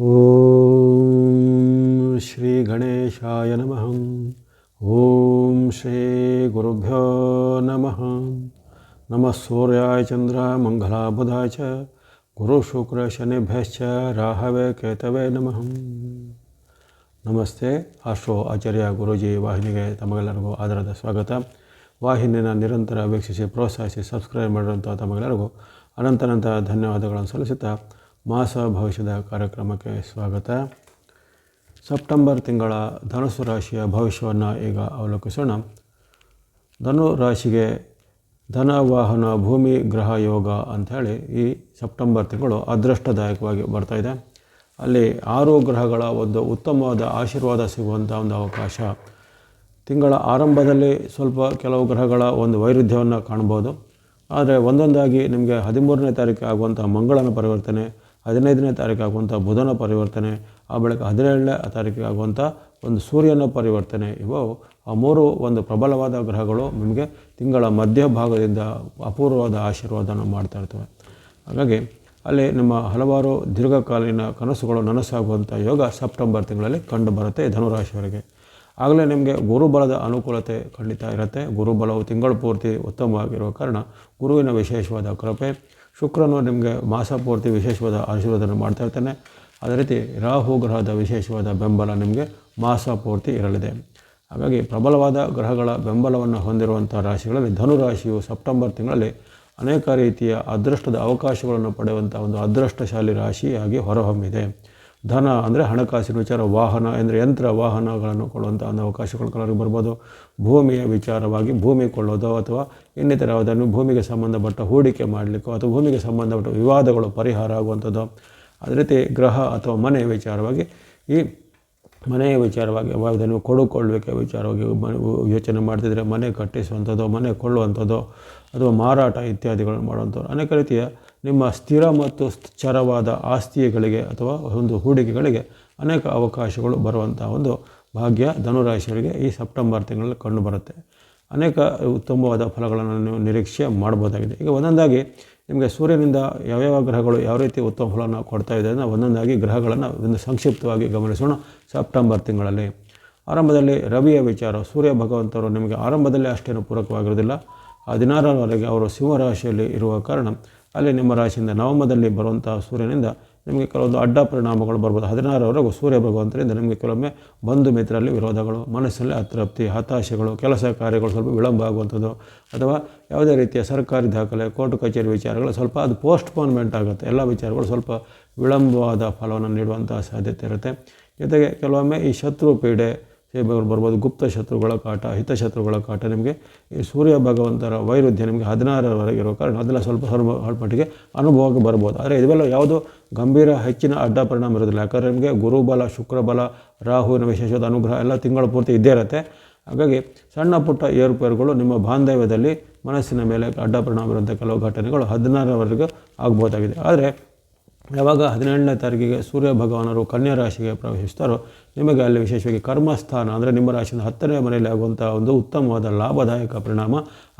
ಓಂ ಶ್ರೀ ಗಣೇಶಾಯ ನಮಃ ಓಂ ಶ್ರೀ ಗುರುಭ್ಯೋ ನಮಃ ನಮಃ ಸೂರ್ಯಾಯ ಚಂದ್ರ ಮಂಗಲ ಬುಧಾಯ ಚ ಗುರು ಶುಕ್ರ ಶನಿಭ್ಯಶ್ಚ ರಾಹವೇ ಕೇತವೇ ನಮಃ ನಮಸ್ತೆ ಆಶ್ರೋ ಆಚಾರ್ಯ ಗುರೂಜಿ ವಾಹಿನಿಗೆ ತಮಗೆಲ್ಲರಿಗೂ ಆಧಾರದ ಸ್ವಾಗತ ವಾಹಿನಿನ ನಿರಂತರ ವೀಕ್ಷಿಸಿ ಪ್ರೋತ್ಸಾಹಿಸಿ ಸಬ್ಸ್ಕ್ರೈಬ್ ಮಾಡಿರುವಂಥ ತಮಗೆಲ್ಲರಿಗೂ ಅನಂತನಂತ ಧನ್ಯವಾದಗಳನ್ನು ಸಲ್ಲಿಸುತ್ತಾ ಮಾಸ ಭವಿಷ್ಯದ ಕಾರ್ಯಕ್ರಮಕ್ಕೆ ಸ್ವಾಗತ. ಸೆಪ್ಟೆಂಬರ್ ತಿಂಗಳ ಧನುಸು ರಾಶಿಯ ಭವಿಷ್ಯವನ್ನು ಈಗ ಅವಲೋಕಿಸೋಣ. ಧನು ರಾಶಿಗೆ ಧನ, ವಾಹನ, ಭೂಮಿ, ಗ್ರಹ, ಯೋಗ ಅಂಥೇಳಿ ಈ ಸೆಪ್ಟೆಂಬರ್ ತಿಂಗಳು ಅದೃಷ್ಟದಾಯಕವಾಗಿ ಬರ್ತಾ ಇದೆ. ಅಲ್ಲಿ ಆರು ಗ್ರಹಗಳ ಒಂದು ಉತ್ತಮವಾದ ಆಶೀರ್ವಾದ ಸಿಗುವಂಥ ಒಂದು ಅವಕಾಶ. ತಿಂಗಳ ಆರಂಭದಲ್ಲಿ ಸ್ವಲ್ಪ ಕೆಲವು ಗ್ರಹಗಳ ಒಂದು ವೈರುಧ್ಯವನ್ನು ಕಾಣ್ಬೋದು ಆದರೆ ಒಂದೊಂದಾಗಿ ನಿಮಗೆ ಹದಿಮೂರನೇ ತಾರೀಕು ಆಗುವಂಥ ಮಂಗಳನ ಪರಿವರ್ತನೆ ಹದಿನೈದನೇ ತಾರೀಕು ಆಗುವಂಥ ಬುಧನ ಪರಿವರ್ತನೆ, ಆ ಬಳಿಕ ಹದಿನೇಳನೇ ತಾರೀಕಿಗೆ ಆಗುವಂಥ ಒಂದು ಸೂರ್ಯನ ಪರಿವರ್ತನೆ. ಇವು ಆ ಮೂರು ಒಂದು ಪ್ರಬಲವಾದ ಗ್ರಹಗಳು ನಿಮಗೆ ತಿಂಗಳ ಮಧ್ಯಭಾಗದಿಂದ ಅಪೂರ್ವವಾದ ಆಶೀರ್ವಾದನ ಮಾಡ್ತಾ ಇರ್ತವೆ. ಹಾಗಾಗಿ ಅಲ್ಲಿ ನಿಮ್ಮ ಹಲವಾರು ದೀರ್ಘಕಾಲೀನ ಕನಸುಗಳು ನನಸಾಗುವಂಥ ಯೋಗ ಸೆಪ್ಟೆಂಬರ್ ತಿಂಗಳಲ್ಲಿ ಕಂಡು ಬರುತ್ತೆ ಧನುರಾಶಿಯವರಿಗೆ. ಆಗಲೇ ನಿಮಗೆ ಗುರುಬಲದ ಅನುಕೂಲತೆ ಖಂಡಿತ ಇರುತ್ತೆ. ಗುರುಬಲವು ತಿಂಗಳು ಪೂರ್ತಿ ಉತ್ತಮವಾಗಿರುವ ಕಾರಣ ಗುರುವಿನ ವಿಶೇಷವಾದ ಕೃಪೆ ಶುಕ್ರನು ನಿಮಗೆ ಮಾಸ ಪೂರ್ತಿ ವಿಶೇಷವಾದ ಆಶೀರ್ವಾದವನ್ನು ಮಾಡ್ತಾ ಇರ್ತಾನೆ. ಅದೇ ರೀತಿ ರಾಹು ಗ್ರಹದ ವಿಶೇಷವಾದ ಬೆಂಬಲ ನಿಮಗೆ ಮಾಸ ಪೂರ್ತಿ ಇರಲಿದೆ. ಹಾಗಾಗಿ ಪ್ರಬಲವಾದ ಗ್ರಹಗಳ ಬೆಂಬಲವನ್ನು ಹೊಂದಿರುವಂಥ ರಾಶಿಗಳಲ್ಲಿ ಧನುರಾಶಿಯು ಸೆಪ್ಟೆಂಬರ್ ತಿಂಗಳಲ್ಲಿ ಅನೇಕ ರೀತಿಯ ಅದೃಷ್ಟದ ಅವಕಾಶಗಳನ್ನು ಪಡೆಯುವಂಥ ಒಂದು ಅದೃಷ್ಟಶಾಲಿ ರಾಶಿಯಾಗಿ ಹೊರಹೊಮ್ಮಿದೆ. ಧನ ಅಂದರೆ ಹಣಕಾಸಿನ ವಿಚಾರ, ವಾಹನ ಅಂದರೆ ಯಂತ್ರ, ವಾಹನಗಳನ್ನು ಕೊಡುವಂಥ ಒಂದು ಅವಕಾಶಗಳು ಕೆಲವರಿಗೆ ಬರ್ಬೋದು. ಭೂಮಿಯ ವಿಚಾರವಾಗಿ ಭೂಮಿ ಕೊಳ್ಳೋದು ಅಥವಾ ಇನ್ನಿತರ ಅದನ್ನು ಭೂಮಿಗೆ ಸಂಬಂಧಪಟ್ಟ ಹೂಡಿಕೆ ಮಾಡಲಿಕ್ಕೋ ಅಥವಾ ಭೂಮಿಗೆ ಸಂಬಂಧಪಟ್ಟ ವಿವಾದಗಳು ಪರಿಹಾರ ಆಗುವಂಥದ್ದು. ಅದೇ ರೀತಿ ಗ್ರಹ ಅಥವಾ ಮನೆ ವಿಚಾರವಾಗಿ ಈ ಮನೆಯ ವಿಚಾರವಾಗಿ ಅದನ್ನು ಕೊಡುಕೊಳ್ಳುವಿಕೆ ವಿಚಾರವಾಗಿ ಯೋಚನೆ ಮಾಡ್ತಿದ್ರೆ ಮನೆ ಕಟ್ಟಿಸುವಂಥದ್ದು, ಮನೆ ಕೊಳ್ಳುವಂಥದ್ದು ಅಥವಾ ಮಾರಾಟ ಇತ್ಯಾದಿಗಳನ್ನು ಮಾಡುವಂಥವ್ರು ಅನೇಕ ರೀತಿಯ ನಿಮ್ಮ ಸ್ಥಿರ ಮತ್ತು ಚರವಾದ ಆಸ್ತಿಗಳಿಗೆ ಅಥವಾ ಒಂದು ಹೂಡಿಕೆಗಳಿಗೆ ಅನೇಕ ಅವಕಾಶಗಳು ಬರುವಂಥ ಒಂದು ಭಾಗ್ಯ ಧನುರಾಶಿಯವರಿಗೆ ಈ ಸೆಪ್ಟೆಂಬರ್ ತಿಂಗಳಲ್ಲಿ ಕಂಡುಬರುತ್ತೆ ಅನೇಕ ಉತ್ತಮವಾದ ಫಲಗಳನ್ನು ನೀವು ನಿರೀಕ್ಷೆ ಮಾಡ್ಬೋದಾಗಿದೆ ಈಗ ಒಂದೊಂದಾಗಿ ನಿಮಗೆ ಸೂರ್ಯನಿಂದ ಯಾವ್ಯಾವ ಗ್ರಹಗಳು ಯಾವ ರೀತಿ ಉತ್ತಮ ಫಲವನ್ನು ಕೊಡ್ತಾ ಇದೆ ಅಂದರೆ ಒಂದೊಂದಾಗಿ ಗ್ರಹಗಳನ್ನು ಒಂದು ಸಂಕ್ಷಿಪ್ತವಾಗಿ ಗಮನಿಸೋಣ ಸೆಪ್ಟೆಂಬರ್ ತಿಂಗಳಲ್ಲಿ. ಆರಂಭದಲ್ಲಿ ರವಿಯ ವಿಚಾರ, ಸೂರ್ಯ ಭಗವಂತರು ನಿಮಗೆ ಆರಂಭದಲ್ಲಿ ಅಷ್ಟೇನು ಪೂರಕವಾಗಿರೋದಿಲ್ಲ ಹದಿನಾರರವರೆಗೆ ಅವರು ಸಿಂಹರಾಶಿಯಲ್ಲಿ ಇರುವ ಕಾರಣ ಅಲ್ಲಿ ನಿಮ್ಮ ರಾಶಿಯಿಂದ ನವಮದಲ್ಲಿ ಬರುವಂಥ ಸೂರ್ಯನಿಂದ ನಿಮಗೆ ಕೆಲವೊಂದು ಅಡ್ಡ ಪರಿಣಾಮಗಳು ಬರ್ಬೋದು. ಹದಿನಾರರವರೆಗೂ ಸೂರ್ಯ ಭಗವಂತರಿಂದ ನಿಮಗೆ ಕೆಲವೊಮ್ಮೆ ಬಂಧು ಮಿತ್ರರಲ್ಲಿ ವಿರೋಧಗಳು, ಮನಸ್ಸಲ್ಲಿ ಅತೃಪ್ತಿ, ಹತಾಶೆಗಳು, ಕೆಲಸ ಕಾರ್ಯಗಳು ಸ್ವಲ್ಪ ವಿಳಂಬ ಆಗುವಂಥದ್ದು. ಅಥವಾ ಯಾವುದೇ ರೀತಿಯ ಸರ್ಕಾರಿ ದಾಖಲೆ, ಕೋರ್ಟ್ ಕಚೇರಿ ವಿಚಾರಗಳು ಸ್ವಲ್ಪ ಅದು ಪೋಸ್ಟ್ಪೋನ್ಮೆಂಟ್ ಆಗುತ್ತೆ. ಎಲ್ಲ ವಿಚಾರಗಳು ಸ್ವಲ್ಪ ವಿಳಂಬವಾದ ಫಲವನ್ನು ನೀಡುವಂಥ ಸಾಧ್ಯತೆ ಇರುತ್ತೆ. ಜೊತೆಗೆ ಕೆಲವೊಮ್ಮೆ ಈ ಶತ್ರು ಪೀಡೆ ಸೇಬೆಗಳು ಬರ್ಬೋದು, ಗುಪ್ತ ಶತ್ರುಗಳ ಕಾಟ, ಹಿತಶತ್ರುಗಳ ಕಾಟ ನಿಮಗೆ, ಈ ಸೂರ್ಯ ಭಗವಂತರ ವೈರುಧ್ಯ ನಿಮಗೆ ಹದಿನಾರರವರೆಗೆ ಇರೋ ಕಾರಣ ಅದೆಲ್ಲ ಸ್ವಲ್ಪ ಸ್ವಲ್ಪ ಮಟ್ಟಿಗೆ ಅನುಭವಕ್ಕೆ ಬರ್ಬೋದು. ಆದರೆ ಇವೆಲ್ಲ ಯಾವುದು ಗಂಭೀರ ಹೆಚ್ಚಿನ ಅಡ್ಡ ಪರಿಣಾಮ ಇರೋದಿಲ್ಲ ಯಾಕಂದರೆ ನಿಮಗೆ ಗುರುಬಲ, ಶುಕ್ರಬಲ ರಾಹುವಿನ ವಿಶೇಷವಾದ ಅನುಗ್ರಹ ಎಲ್ಲ ತಿಂಗಳ ಪೂರ್ತಿ ಇದ್ದೇ ಇರುತ್ತೆ. ಹಾಗಾಗಿ ಸಣ್ಣ ಪುಟ್ಟ ಏರುಪೇರುಗಳು ನಿಮ್ಮ ಬಾಂಧವ್ಯದಲ್ಲಿ ಮನಸ್ಸಿನ ಮೇಲೆ ಅಡ್ಡ ಪರಿಣಾಮ ಇರುವಂಥ ಕೆಲವು ಘಟನೆಗಳು ಹದಿನಾರರವರೆಗೂ ಆಗ್ಬೋದಾಗಿದೆ. ಆದರೆ ಯಾವಾಗ ಹದಿನೇಳನೇ ತಾರೀಕಿಗೆ ಸೂರ್ಯ ಭಗವಾನರು ಕನ್ಯಾ ರಾಶಿಗೆ ಪ್ರವೇಶಿಸ್ತಾರೋ ನಿಮಗೆ ಅಲ್ಲಿ ವಿಶೇಷವಾಗಿ ಕರ್ಮಸ್ಥಾನ ಅಂದರೆ ನಿಮ್ಮ ರಾಶಿಯಿಂದ ಹತ್ತನೇ ಮನೆಯಲ್ಲಿ ಆಗುವಂಥ ಒಂದು ಉತ್ತಮವಾದ ಲಾಭದಾಯಕ ಪರಿಣಾಮ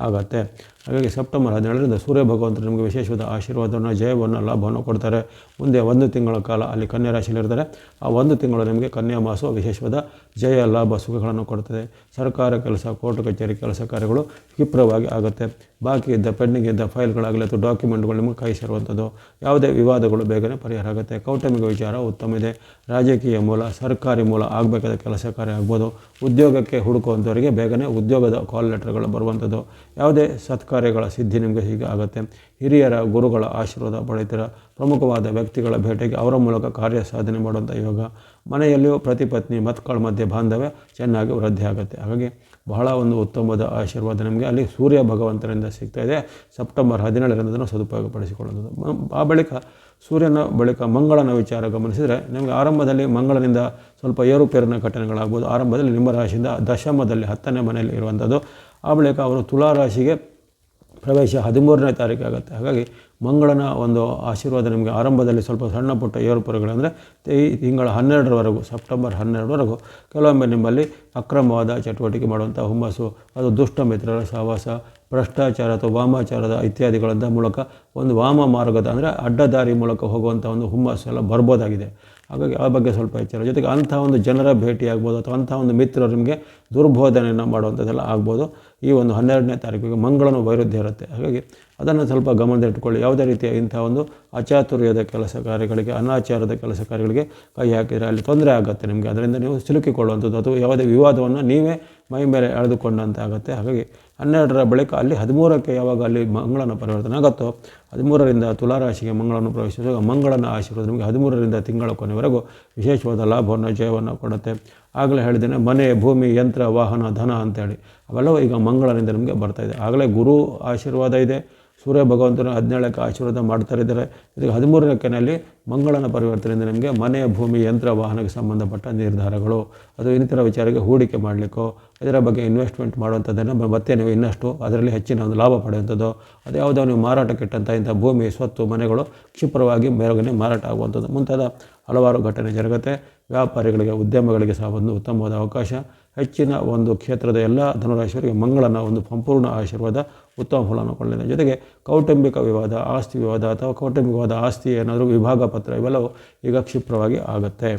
ಆಗುತ್ತೆ. ಹಾಗಾಗಿ ಸೆಪ್ಟೆಂಬರ್ ಹದಿನೇಳರಿಂದ ಸೂರ್ಯ ಭಗವಂತರು ನಿಮಗೆ ವಿಶೇಷವಾದ ಆಶೀರ್ವಾದವನ್ನು, ಜಯವನ್ನು, ಲಾಭವನ್ನು ಕೊಡ್ತಾರೆ. ಮುಂದೆ ಒಂದು ತಿಂಗಳ ಕಾಲ ಅಲ್ಲಿ ಕನ್ಯಾ ರಾಶಿಯಲ್ಲಿರ್ತಾರೆ ಆ ಒಂದು ತಿಂಗಳು ನಿಮಗೆ ಕನ್ಯಾ ಮಾಸ ವಿಶೇಷವಾದ ಜಯ, ಲಾಭ, ಸುಖಗಳನ್ನು ಕೊಡ್ತದೆ. ಸರ್ಕಾರ ಕೆಲಸ, ಕೋರ್ಟ್ ಕಚೇರಿ ಕೆಲಸ ಕಾರ್ಯಗಳು ಕ್ಷಿಪ್ರವಾಗಿ ಆಗುತ್ತೆ. ಬಾಕಿ ಇದ್ದ ಪೆಂಡಿಂಗ್ ಇದ್ದ ಫೈಲ್ಗಳಾಗಲಿ ಅಥವಾ ಡಾಕ್ಯುಮೆಂಟ್ಗಳು ನಿಮಗೆ ಕೈ ಸೇರುವಂಥದ್ದು. ಯಾವುದೇ ವಿವಾದಗಳು ಬೇಗನೆ ಪರಿಹಾರ ಆಗುತ್ತೆ. ಕೌಟುಂಬಿಕ ವಿಚಾರ ಉತ್ತಮ ಇದೆ. ರಾಜಕೀಯ ಮೂಲ, ಸರ್ಕಾರಿ ಮೂಲ ಆಗಬೇಕಾದ ಕೆಲಸ ಕಾರ್ಯ ಆಗ್ಬೋದು. ಉದ್ಯೋಗಕ್ಕೆ ಹುಡುಕುವಂಥವರಿಗೆ ಬೇಗನೆ ಉದ್ಯೋಗದ ಕಾಲ್ ಲೆಟರ್ಗಳು ಬರುವಂಥದ್ದು. ಯಾವುದೇ ಸತ್ಕಾರ್ಯಗಳ ಸಿದ್ಧಿ ನಿಮಗೆ ಹೀಗೆ ಆಗುತ್ತೆ. ಹಿರಿಯರ ಗುರುಗಳ ಆಶೀರ್ವಾದ ಪಡೆಯುತ್ತೀರ? ಪ್ರಮುಖವಾದ ವ್ಯಕ್ತಿಗಳ ಭೇಟಿಗೆ ಅವರ ಮೂಲಕ ಕಾರ್ಯ ಸಾಧನೆ ಮಾಡುವಂಥ ಯೋಗ. ಮನೆಯಲ್ಲಿಯೂ ಪ್ರತಿಪತ್ನಿ ಮತ್ಕಳ ಮಧ್ಯೆ ಬಾಂಧವ್ಯ ಚೆನ್ನಾಗಿ ವೃದ್ಧಿ ಆಗುತ್ತೆ ಹಾಗಾಗಿ ಬಹಳ ಒಂದು ಉತ್ತಮವಾದ ಆಶೀರ್ವಾದ ನಮಗೆ. ಅಲ್ಲಿ ಸೂರ್ಯ ಭಗವಂತನಿಂದ ಸಿಗ್ತಾ ಇದೆ. ಸೆಪ್ಟೆಂಬರ್ ಹದಿನೇಳರಿಂದ ಸದುಪಯೋಗಪಡಿಸಿಕೊಳ್ಳುವುದು. ಆ ಬಳಿಕ ಸೂರ್ಯನ ಬಳಿಕ ಮಂಗಳನ ವಿಚಾರ ಗಮನಿಸಿದರೆ ನಿಮಗೆ ಆರಂಭದಲ್ಲಿ ಮಂಗಳನಿಂದ ಸ್ವಲ್ಪ ಏರುಪೇರಿನ ಘಟನೆಗಳಾಗ್ಬೋದು. ಆರಂಭದಲ್ಲಿ ನಿಮ್ಮ ರಾಶಿಯಿಂದ ದಶಮದಲ್ಲಿ ಹತ್ತನೇ ಮನೆಯಲ್ಲಿ ಇರುವಂಥದ್ದು. ಆ ಬಳಿಕ ಅವರು ತುಲಾ ರಾಶಿಗೆ ಪ್ರವೇಶ ಹದಿಮೂರನೇ ತಾರೀಕು ಆಗುತ್ತೆ. ಹಾಗಾಗಿ ಮಂಗಳನ ಒಂದು ಆಶೀರ್ವಾದ ನಿಮಗೆ ಆರಂಭದಲ್ಲಿ ಸ್ವಲ್ಪ ಸಣ್ಣ ಪುಟ್ಟ ಏರುಪೇರುಗಳು ಅಂದರೆ ಈ ತಿಂಗಳ ಹನ್ನೆರಡರವರೆಗೂ, ಸೆಪ್ಟೆಂಬರ್ ಹನ್ನೆರಡರವರೆಗೂ ಕೆಲವೊಮ್ಮೆ ನಿಮ್ಮಲ್ಲಿ ಅಕ್ರಮವಾದ ಚಟುವಟಿಕೆ ಮಾಡುವಂಥ ಹುಮ್ಮಸ್ಸು, ಅದು ದುಷ್ಟ ಮಿತ್ರರ ಸಹವಾಸ ಭ್ರಷ್ಟಾಚಾರ ಅಥವಾ ವಾಮಾಚಾರದ ಇತ್ಯಾದಿಗಳಂಥ ಮೂಲಕ ಒಂದು ವಾಮ ಮಾರ್ಗದ ಅಂದರೆ ಅಡ್ಡದಾರಿ ಮೂಲಕ ಹೋಗುವಂಥ ಒಂದು ಹುಮ್ಮಸ್ಸು ಎಲ್ಲ ಬರ್ಬೋದಾಗಿದೆ. ಹಾಗಾಗಿ ಆ ಬಗ್ಗೆ ಸ್ವಲ್ಪ ಎಚ್ಚರ. ಜೊತೆಗೆ ಅಂಥ ಒಂದು ಜನರ ಭೇಟಿ ಆಗ್ಬೋದು ಅಥವಾ ಅಂಥ ಒಂದು ಮಿತ್ರರು ನಿಮಗೆ ದುರ್ಬೋಧನೆಯನ್ನು ಮಾಡುವಂಥದ್ದೆಲ್ಲ ಆಗ್ಬೋದು. ಈ ಒಂದು ಹನ್ನೆರಡನೇ ತಾರೀಕಿಗೆ ಮಂಗಳನ ವೈರುಧ್ಯ ಇರುತ್ತೆ. ಹಾಗಾಗಿ ಅದನ್ನು ಸ್ವಲ್ಪ ಗಮನದಲ್ಲಿಟ್ಟುಕೊಳ್ಳಿ ಯಾವುದೇ ರೀತಿಯ ಇಂಥ ಒಂದು ಅಚಾತುರ್ಯದ ಕೆಲಸ ಕಾರ್ಯಗಳಿಗೆ, ಅನಾಚಾರದ ಕೆಲಸ ಕಾರ್ಯಗಳಿಗೆ ಕೈ ಹಾಕಿದರೆ ಅಲ್ಲಿ ತೊಂದರೆ ಆಗುತ್ತೆ ನಿಮಗೆ. ಅದರಿಂದ ನೀವು ಸಿಲುಕಿಕೊಳ್ಳುವಂಥದ್ದು ಅಥವಾ ಯಾವುದೇ ವಿವಾದವನ್ನು ನೀವೇ ಮೈ ಮೇಲೆ ಎಳೆದುಕೊಂಡಂತೆ ಆಗುತ್ತೆ. ಹಾಗಾಗಿ ಹನ್ನೆರಡರ ಬಳಿಕ ಅಲ್ಲಿ ಹದಿಮೂರಕ್ಕೆ ಯಾವಾಗ ಅಲ್ಲಿ ಮಂಗಳನ ಪರಿವರ್ತನೆ ಆಗುತ್ತೋ, ಹದಿಮೂರರಿಂದ ತುಲಾರಾಶಿಗೆ ಮಂಗಳವನ್ನು ಪ್ರವೇಶಿಸುವಾಗ ಮಂಗಳನ ಆಶೀರ್ವಾದ ನಿಮಗೆ ಹದಿಮೂರರಿಂದ ತಿಂಗಳ ಕೊನೆವರೆಗೂ ವಿಶೇಷವಾದ ಲಾಭವನ್ನು, ಜಯವನ್ನು ಕೊಡುತ್ತೆ. ಆಗಲೇ ಹೇಳಿದ್ದೇನೆ, ಮನೆ, ಭೂಮಿ, ಯಂತ್ರ, ವಾಹನ, ಧನ ಅಂತೇಳಿ. ಅವೆಲ್ಲವೂ ಈಗ ಮಂಗಳನಿಂದ ಬರ್ತಾ ಬರ್ತಾಯಿದೆ ಆಗಲೇ ಗುರು ಆಶೀರ್ವಾದ ಇದೆ. ಸೂರ್ಯ ಭಗವಂತನ ಹದಿನೇಳಕ್ಕೆ ಆಶೀರ್ವಾದ ಮಾಡ್ತಾ ಇದ್ದಾರೆ. ಇದಕ್ಕೆ ಹದಿಮೂರನೇನಲ್ಲಿ ಮಂಗಳನ ಪರಿವರ್ತನೆಯಿಂದ ನಿಮಗೆ ಮನೆ, ಭೂಮಿ, ಯಂತ್ರ, ವಾಹನಕ್ಕೆ ಸಂಬಂಧಪಟ್ಟ ನಿರ್ಧಾರಗಳು. ಅದು ಇನ್ನಿತರ ವಿಚಾರಕ್ಕೆ ಹೂಡಿಕೆ ಮಾಡಲಿಕ್ಕೋ, ಇದರ ಬಗ್ಗೆ ಇನ್ವೆಸ್ಟ್ಮೆಂಟ್ ಮಾಡುವಂಥದ್ದನ್ನು ಮತ್ತೆ ನೀವು ಇನ್ನಷ್ಟು ಅದರಲ್ಲಿ ಹೆಚ್ಚಿನ ಒಂದು ಲಾಭ ಪಡೆಯುವಂಥದ್ದು, ಅದು ಯಾವುದೋ ನೀವು ಮಾರಾಟಕ್ಕಿಟ್ಟಂಥ ಇಂಥ ಭೂಮಿ, ಸ್ವತ್ತು, ಮನೆಗಳು ಕ್ಷಿಪ್ರವಾಗಿ ಮೇಲುಗಡೆ ಮಾರಾಟ ಆಗುವಂಥದ್ದು. ಮುಂತಾದ ಹಲವಾರು ಘಟನೆ ಜರುಗುತ್ತೆ. ವ್ಯಾಪಾರಿಗಳಿಗೆ, ಉದ್ಯಮಗಳಿಗೆ ಸಹ ಒಂದು ಉತ್ತಮವಾದ ಅವಕಾಶ. ಹೆಚ್ಚಿನ ಒಂದು ಕ್ಷೇತ್ರದ ಎಲ್ಲ ಧನುರಾಶಿಯವರಿಗೆ ಮಂಗಳನ ಒಂದು ಸಂಪೂರ್ಣ ಆಶೀರ್ವಾದ, ಉತ್ತಮ ಫಲವನ್ನು ಕೊಡಲಿದೆ. ಜೊತೆಗೆ ಕೌಟುಂಬಿಕ ವಿವಾದ, ಆಸ್ತಿ ವಿವಾದ ಅಥವಾ ಕೌಟುಂಬಿಕವಾದ ಆಸ್ತಿ ಏನಾದರೂ ವಿಭಾಗ ಪತ್ರ ಇವೆಲ್ಲವೂ ಈಗ ಕ್ಷಿಪ್ರವಾಗಿ ಆಗುತ್ತೆ.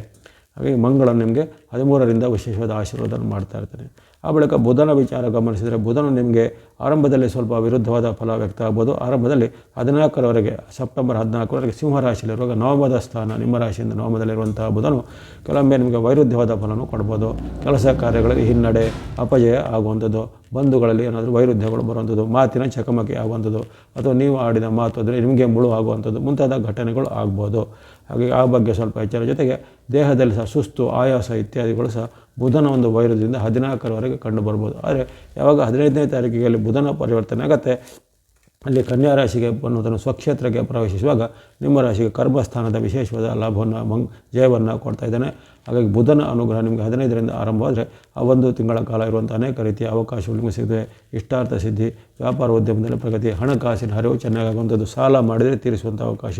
ಹಾಗಾಗಿ ಮಂಗಳ ನಿಮಗೆ ಹದಿಮೂರರಿಂದ ವಿಶೇಷವಾದ ಆಶೀರ್ವಾದವನ್ನು ಮಾಡ್ತಾ ಇರ್ತಾನೆ. ಆ ಬಳಿಕ ಬುಧನ ವಿಚಾರ ಗಮನಿಸಿದರೆ ಬುಧನು ನಿಮಗೆ ಆರಂಭದಲ್ಲಿ ಸ್ವಲ್ಪ ವಿರುದ್ಧವಾದ ಫಲ ವ್ಯಕ್ತ ಆಗ್ಬೋದು ಆರಂಭದಲ್ಲಿ ಹದಿನಾಲ್ಕರವರೆಗೆ, ಸೆಪ್ಟೆಂಬರ್ ಹದಿನಾಲ್ಕರವರೆಗೆ ಸಿಂಹರಾಶಿಯಲ್ಲಿರುವಾಗ ನವಮದ ಸ್ಥಾನ, ನಿಮ್ಮ ರಾಶಿಯಿಂದ ನವಮದಲ್ಲಿರುವಂತಹ ಬುಧನು ಕೆಲವೊಮ್ಮೆ ನಿಮಗೆ ವೈರುಧ್ಯವಾದ ಫಲವನ್ನು ಕೊಡ್ಬೋದು. ಕೆಲಸ ಕಾರ್ಯಗಳಲ್ಲಿ ಹಿನ್ನಡೆ, ಅಪಜಯ ಆಗುವಂಥದ್ದು, ಬಂಧುಗಳಲ್ಲಿ ಏನಾದರೂ ವೈರುಧ್ಯಗಳು ಬರುವಂಥದ್ದು, ಮಾತಿನ ಚಕಮಕಿ ಆಗುವಂಥದ್ದು, ಅಥವಾ ನೀವು ಆಡಿದ ಮಾತು ಅಂದರೆ ನಿಮಗೆ ಮುಳು ಆಗುವಂಥದ್ದು, ಮುಂತಾದ ಘಟನೆಗಳು ಆಗ್ಬೋದು. ಹಾಗೆ ಆ ಬಗ್ಗೆ ಸ್ವಲ್ಪ ಎಚ್ಚರ ಜೊತೆಗೆ ದೇಹದಲ್ಲಿ ಸಹ ಸುಸ್ತು, ಆಯಾಸ ಇತ್ಯಾದಿಗಳು ಸಹ ಬುಧನ ಒಂದು ವೈರದಿಂದ ಹದಿನಾಲ್ಕರವರೆಗೆ ಕಂಡು ಬರ್ಬೋದು. ಆದರೆ ಯಾವಾಗ ಹದಿನೈದನೇ ತಾರೀಕಿಗೆ ಅಲ್ಲಿ ಬುಧನ ಪರಿವರ್ತನೆ ಆಗುತ್ತೆ ಅಲ್ಲಿ ಕನ್ಯಾ ರಾಶಿಗೆ ಅನ್ನೋದನ್ನು ಸ್ವಕ್ಷೇತ್ರಕ್ಕೆ ಪ್ರವೇಶಿಸುವಾಗ ನಿಮ್ಮ ರಾಶಿಗೆ ಕರ್ಮಸ್ಥಾನದ ವಿಶೇಷವಾದ ಲಾಭವನ್ನು ಮಂಗ್ ಜಯವನ್ನು ಕೊಡ್ತಾ ಇದ್ದಾನೆ. ಹಾಗಾಗಿ ಬುಧನ ಅನುಗ್ರಹ ನಿಮಗೆ ಹದಿನೈದರಿಂದ ಆರಂಭವಾದರೆ ಆ ಒಂದು ತಿಂಗಳ ಕಾಲ ಇರುವಂಥ ಅನೇಕ ರೀತಿಯ ಅವಕಾಶಗಳು ನಿಮಗೆ ಸಿಗದೆ ಇಷ್ಟಾರ್ಥ ಸಿದ್ಧಿ, ವ್ಯಾಪಾರ ಉದ್ಯಮದಲ್ಲಿ ಪ್ರಗತಿ, ಹಣಕಾಸಿನ ಹರಿವು ಚೆನ್ನಾಗಾಗುವಂಥದ್ದು ಸಾಲ ಮಾಡಿದರೆ ತೀರಿಸುವಂಥ ಅವಕಾಶ.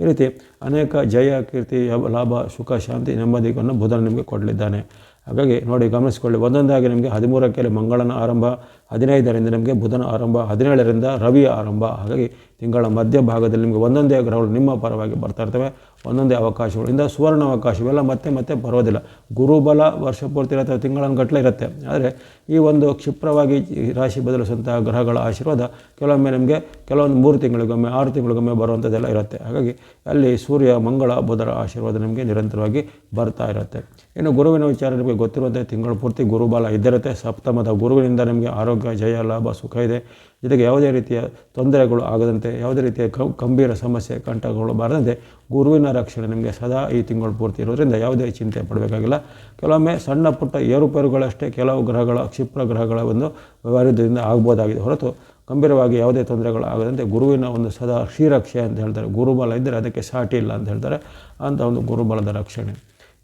ಈ ರೀತಿ ಅನೇಕ ಜಯ, ಕೀರ್ತಿ ಲಾಭ, ಸುಖ, ಶಾಂತಿ, ನೆಮ್ಮದಿಗಳನ್ನು ಬುಧನ ನಿಮಗೆ ಕೊಡಲಿದ್ದಾನೆ. ಹಾಗಾಗಿ ನೋಡಿ ಗಮನಿಸಿಕೊಳ್ಳಿ, ಒಂದೊಂದಾಗಿ ನಿಮಗೆ ಹದಿಮೂರಕ್ಕೆ ಮಂಗಳನ ಆರಂಭ ಹದಿನೈದರಿಂದ ನಮಗೆ ಬುಧನ ಆರಂಭ ಹದಿನೇಳರಿಂದ ರವಿಯ ಆರಂಭ. ಹಾಗಾಗಿ ತಿಂಗಳ ಮಧ್ಯಭಾಗದಲ್ಲಿ ನಿಮಗೆ ಒಂದೊಂದೇ ಗ್ರಹಗಳು ನಿಮ್ಮ ಪರವಾಗಿ ಬರ್ತಾ ಇರ್ತವೆ. ಒಂದೊಂದೇ ಅವಕಾಶಗಳು ಅವಕಾಶಗಳಿಂದ ಸುವರ್ಣ ಅವಕಾಶ ಇವೆಲ್ಲ ಮತ್ತೆ ಮತ್ತೆ ಬರೋದಿಲ್ಲ. ಗುರುಬಲ ವರ್ಷ ಪೂರ್ತಿ ಇರುತ್ತೆ ತಿಂಗಳ ಗಟ್ಟಲೆ ಇರುತ್ತೆ. ಆದರೆ ಈ ಒಂದು ಕ್ಷಿಪ್ರವಾಗಿ ರಾಶಿ ಬದಲಿಸುವಂತಹ ಗ್ರಹಗಳ ಆಶೀರ್ವಾದ ಕೆಲವೊಮ್ಮೆ ನಿಮಗೆ ಕೆಲವೊಂದು ಮೂರು ತಿಂಗಳಿಗೊಮ್ಮೆ, ಆರು ತಿಂಗಳಿಗೊಮ್ಮೆ ಬರುವಂಥದ್ದೆಲ್ಲ ಇರುತ್ತೆ. ಹಾಗಾಗಿ ಅಲ್ಲಿ ಸೂರ್ಯ, ಮಂಗಳ, ಬುಧರ ಆಶೀರ್ವಾದ ನಿಮಗೆ ನಿರಂತರವಾಗಿ ಬರ್ತಾ ಇರುತ್ತೆ. ಇನ್ನು ಗುರುವಿನ ವಿಚಾರ ನಿಮಗೆ ಗೊತ್ತಿರುವಂತೆ ತಿಂಗಳು ಪೂರ್ತಿ ಗುರುಬಲ ಇದ್ದಿರುತ್ತೆ. ಸಪ್ತಮದ ಗುರುವಿನಿಂದ ನಿಮಗೆ ಆರೋಗ್ಯ, ಜಯ, ಲಾಭ, ಸುಖ ಇದೆ. ಜೊತೆಗೆ ಯಾವುದೇ ರೀತಿಯ ತೊಂದರೆಗಳು ಆಗದಂತೆ, ಯಾವುದೇ ರೀತಿಯ ಗಂಭೀರ ಸಮಸ್ಯೆ ಕಂಟಕಗಳು ಬಾರದಂತೆ ಗುರುವಿನ ರಕ್ಷಣೆ ನಿಮಗೆ ಸದಾ ಈ ತಿಂಗಳು ಪೂರ್ತಿ ಇರೋದ್ರಿಂದ ಯಾವುದೇ ಚಿಂತೆ ಪಡಬೇಕಾಗಿಲ್ಲ. ಕೆಲವೊಮ್ಮೆ ಸಣ್ಣ ಪುಟ್ಟ ಏರುಪೇರುಗಳಷ್ಟೇ ಕೆಲವು ಗ್ರಹಗಳ, ಕ್ಷಿಪ್ರ ಗ್ರಹಗಳ ಒಂದು ವ್ಯವಹಾರದಿಂದ ಆಗ್ಬೋದಾಗಿದೆ ಹೊರತು ಗಂಭೀರವಾಗಿ ಯಾವುದೇ ತೊಂದರೆಗಳು ಆಗದಂತೆ ಗುರುವಿನ ಒಂದು ಸದಾ ಶ್ರೀರಕ್ಷೆ ಅಂತ ಹೇಳ್ತಾರೆ. ಗುರುಬಲ ಇದ್ದರೆ ಅದಕ್ಕೆ ಸಾಟಿ ಇಲ್ಲ ಅಂತ ಹೇಳ್ತಾರೆ. ಅಂಥ ಒಂದು ಗುರುಬಲದ ರಕ್ಷಣೆ.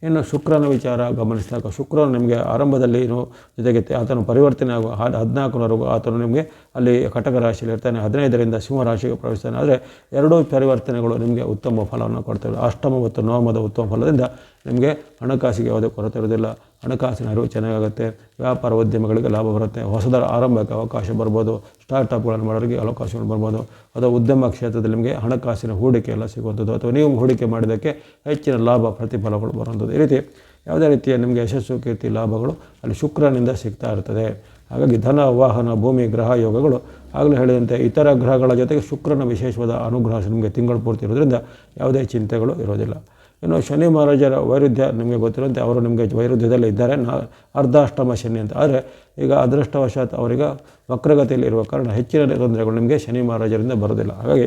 ಇನ್ನು ಶುಕ್ರನ ವಿಚಾರ ಗಮನಿಸಿದಾಗ ಶುಕ್ರನು ನಿಮಗೆ ಆರಂಭದಲ್ಲಿ ಏನು ಜೊತೆಗೆ ಆತನು ಪರಿವರ್ತನೆ ಆಗುವ ಹದಿನಾಲ್ಕನವರೆಗೂ ಆತನು ನಿಮಗೆ ಅಲ್ಲಿ ಕಟಕ ರಾಶಿಯಲ್ಲಿ ಇರ್ತಾನೆ. ಹದಿನೈದರಿಂದ ಸಿಂಹ ರಾಶಿಗೆ ಪ್ರವೇಶಿಸ್ತಾನೆ. ಆದರೆ ಎರಡೂ ಪರಿವರ್ತನೆಗಳು ನಿಮಗೆ ಉತ್ತಮ ಫಲವನ್ನು ಕೊಡ್ತವೆ ಅಷ್ಟಮ ಮತ್ತು ನವಮದ ಉತ್ತಮ ಫಲದಿಂದ ನಿಮಗೆ ಹಣಕಾಸಿಗೆ ಯಾವುದೇ ಕೊರತೆ ಇರೋದಿಲ್ಲ ಹಣಕಾಸಿನ ಅರಿವು ಚೆನ್ನಾಗಾಗುತ್ತೆ, ವ್ಯಾಪಾರ ಉದ್ಯಮಗಳಿಗೆ ಲಾಭ ಬರುತ್ತೆ, ಹೊಸದರ ಆರಂಭಕ್ಕೆ ಅವಕಾಶ ಬರ್ಬೋದು ಸ್ಟಾರ್ಟಪ್ಗಳನ್ನು ಮಾಡೋರಿಗೆ ಅವಕಾಶಗಳು ಬರ್ಬೋದು. ಅಥವಾ ಉದ್ಯಮ ಕ್ಷೇತ್ರದಲ್ಲಿ ನಿಮಗೆ ಹಣಕಾಸಿನ ಹೂಡಿಕೆ ಎಲ್ಲ ಸಿಗುವಂಥದ್ದು. ಅಥವಾ ನೀವು ಹೂಡಿಕೆ ಮಾಡಿದ್ದಕ್ಕೆ ಹೆಚ್ಚಿನ ಲಾಭ ಪ್ರತಿಫಲಗಳು ಬರುವಂಥದ್ದು. ಈ ರೀತಿ ಯಾವುದೇ ರೀತಿಯ ನಿಮಗೆ ಯಶಸ್ಸು, ಕೀರ್ತಿ, ಲಾಭಗಳು ಅಲ್ಲಿ ಶುಕ್ರನಿಂದ ಸಿಗ್ತಾ ಇರ್ತದೆ. ಹಾಗಾಗಿ ಧನ, ವಾಹನ, ಭೂಮಿ, ಗ್ರಹ ಯೋಗಗಳು ಆಗಲೇ ಹೇಳಿದಂತೆ ಇತರ ಗ್ರಹಗಳ ಜೊತೆಗೆ ಶುಕ್ರನ ವಿಶೇಷವಾದ ಅನುಗ್ರಹ ನಿಮಗೆ ತಿಂಗಳು ಪೂರ್ತಿ ಇರೋದ್ರಿಂದ ಯಾವುದೇ ಚಿಂತೆಗಳು ಇರೋದಿಲ್ಲ. ಇನ್ನು ಶನಿ ಮಹಾರಾಜರ ವೈರುಧ್ಯ ನಿಮಗೆ ಗೊತ್ತಿರುವಂತೆ ಅವರು ನಿಮಗೆ ವೈರುಧ್ಯದಲ್ಲಿ ಇದ್ದಾರೆ. ನಾ ಅರ್ಧಾಷ್ಟಮ ಶನಿ ಅಂತ. ಆದರೆ ಈಗ ಅದೃಷ್ಟವಶಾತ್ ಅವರಿಗೆ ವಕ್ರಗತಿಯಲ್ಲಿ ಇರುವ ಕಾರಣ ಹೆಚ್ಚಿನ ತೊಂದರೆಗಳು ನಿಮಗೆ ಶನಿ ಮಹಾರಾಜರಿಂದ ಬರೋದಿಲ್ಲ ಹಾಗಾಗಿ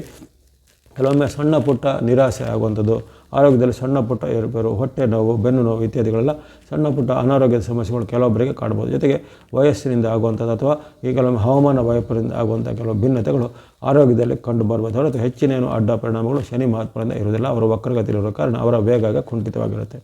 ಕೆಲವೊಮ್ಮೆ ಸಣ್ಣ ಪುಟ್ಟ ನಿರಾಸೆ ಆಗುವಂಥದ್ದು ಆರೋಗ್ಯದಲ್ಲಿ ಸಣ್ಣ ಪುಟ್ಟ ಏರುಪೇರು ಹೊಟ್ಟೆ ನೋವು, ಬೆನ್ನು ನೋವು ಇತ್ಯಾದಿಗಳೆಲ್ಲ ಸಣ್ಣ ಪುಟ್ಟ ಅನಾರೋಗ್ಯದ ಸಮಸ್ಯೆಗಳು ಕೆಲವೊಬ್ಬರಿಗೆ ಕಾಣ್ಬೋದು ಜೊತೆಗೆ ವಯಸ್ಸಿನಿಂದ ಆಗುವಂಥದ್ದು ಅಥವಾ ಈ ಕೆಲವೊಮ್ಮೆ ಹವಾಮಾನ ವೈಪರ್ಯದಿಂದ ಆಗುವಂಥ ಕೆಲವು ಭಿನ್ನತೆಗಳು ಆರೋಗ್ಯದಲ್ಲಿ ಕಂಡು ಬರ್ಬೋದು ಹೊರತು ಹೆಚ್ಚಿನೇನು ಅಡ್ಡ ಪರಿಣಾಮಗಳು ಶನಿ ಮಹತ್ವದಿಂದ ಇರುವುದಿಲ್ಲ. ಅವರು ಇರೋ ಕಾರಣ ಅವರ ವೇಗ ಕುಂಠಿತವಾಗಿರುತ್ತೆ.